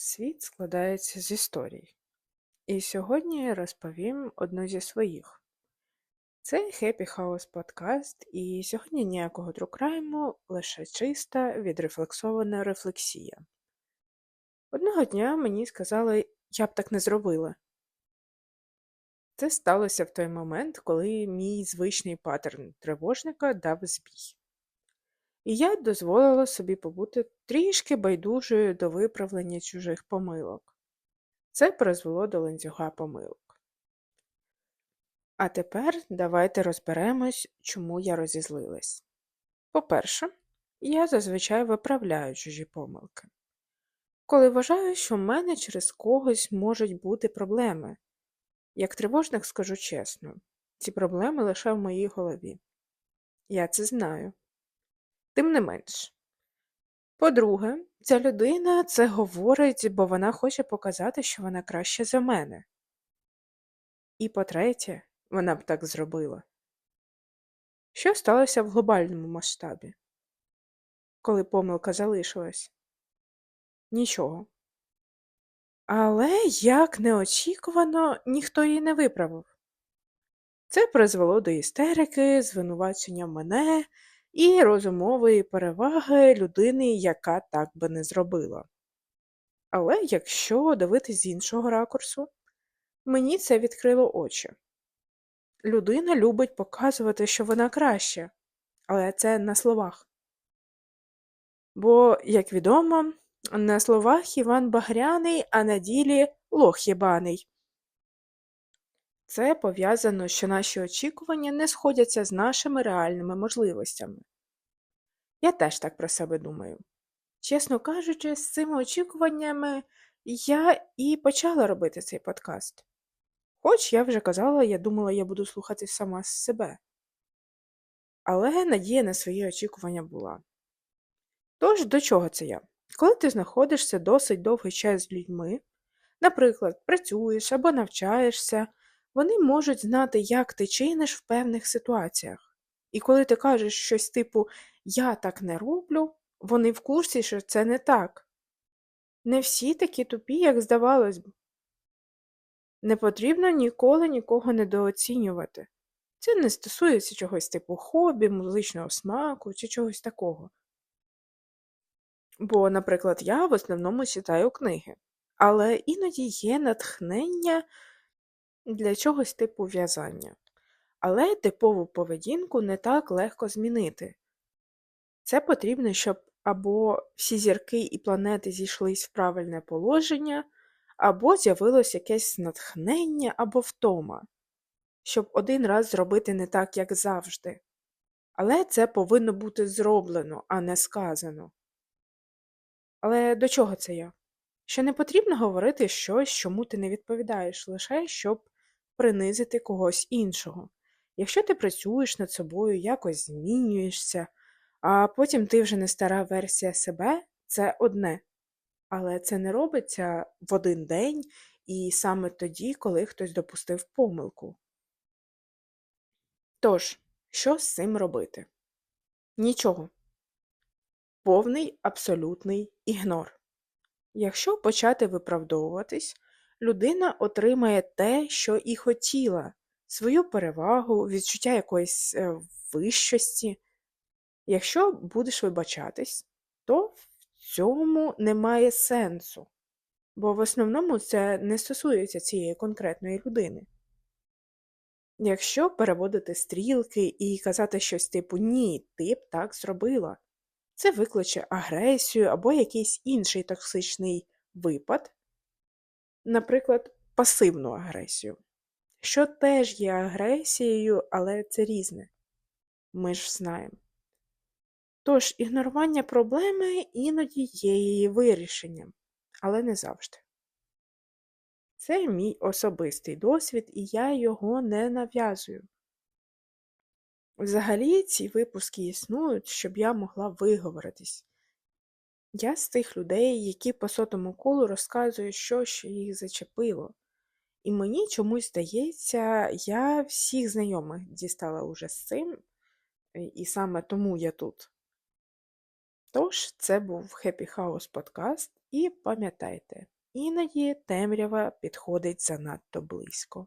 Світ складається з історій. І сьогодні я розповім одну зі своїх. Це Happy House подкаст, і сьогодні ніякого друкрайму, лише чиста, відрефлексована рефлексія. Одного дня мені сказали, я б так не зробила. Це сталося в той момент, коли мій звичний паттерн тривожника дав збій. І я дозволила собі побути трішки байдужою до виправлення чужих помилок. Це призвело до ланцюга помилок. А тепер давайте розберемось, чому я розізлилась. По-перше, я зазвичай виправляю чужі помилки. Коли вважаю, що в мене через когось можуть бути проблеми. Як тривожник скажу чесно, ці проблеми лише в моїй голові. Я це знаю. Тим не менш. По-друге, ця людина це говорить, бо вона хоче показати, що вона краще за мене. І по-третє, вона б так зробила. Що сталося в глобальному масштабі? Коли помилка залишилась? Нічого. Але як неочікувано, ніхто її не виправив. Це призвело до істерики, звинувачення мене і розумової переваги людини, яка так би не зробила. Але якщо дивитись з іншого ракурсу, мені це відкрило очі. Людина любить показувати, що вона краще, але це на словах. Бо, як відомо, на словах Іван Багряний, а на ділі лох єбаний. Це пов'язано, що наші очікування не сходяться з нашими реальними можливостями. Я теж так про себе думаю. Чесно кажучи, з цими очікуваннями я і почала робити цей подкаст. Хоч я вже казала, я думала, я буду слухати сама з себе. Але надія на свої очікування була. Тож, до чого це я? Коли ти знаходишся досить довгий час з людьми, наприклад, працюєш або навчаєшся, вони можуть знати, як ти чиниш в певних ситуаціях. І коли ти кажеш щось типу Я так не роблю, вони в курсі, що це не так. Не всі такі тупі, як здавалось б. Не потрібно ніколи нікого недооцінювати. Це не стосується чогось типу хобі, музичного смаку чи чогось такого. Бо, наприклад, я в основному читаю книги, але іноді є натхнення для чогось типу в'язання. Але типову поведінку не так легко змінити. Це потрібно, щоб або всі зірки і планети зійшлись в правильне положення, або з'явилось якесь натхнення або втома, щоб один раз зробити не так, як завжди. Але це повинно бути зроблено, а не сказано. Але до чого це я? Що не потрібно говорити щось, чому ти не відповідаєш, лише щоб принизити когось іншого. Якщо ти працюєш над собою, якось змінюєшся, а потім ти вже не стара версія себе, це одне. Але це не робиться в один день і саме тоді, коли хтось допустив помилку. Тож, що з цим робити? Нічого. Повний абсолютний ігнор. Якщо почати виправдовуватись, людина отримає те, що і хотіла, свою перевагу, відчуття якоїсь е, вищості. Якщо будеш вибачатись, то в цьому немає сенсу, бо в основному це не стосується цієї конкретної людини. Якщо переводити стрілки і казати щось типу Ні, ти б так зробила, це викличе агресію або якийсь інший токсичний випад, наприклад, пасивну агресію, що теж є агресією, але це різне. Ми ж знаємо. Тож, ігнорування проблеми іноді є її вирішенням, але не завжди. Це мій особистий досвід, і я його не нав'язую. Взагалі, ці випуски існують, щоб я могла виговоритись. Я з тих людей, які по сотому колу розказують щось, що їх зачепило. І мені чомусь здається, я всіх знайомих дістала уже з цим, і саме тому я тут. Тож, це був Happy House подкаст. І пам'ятайте, іноді темрява підходить занадто близько.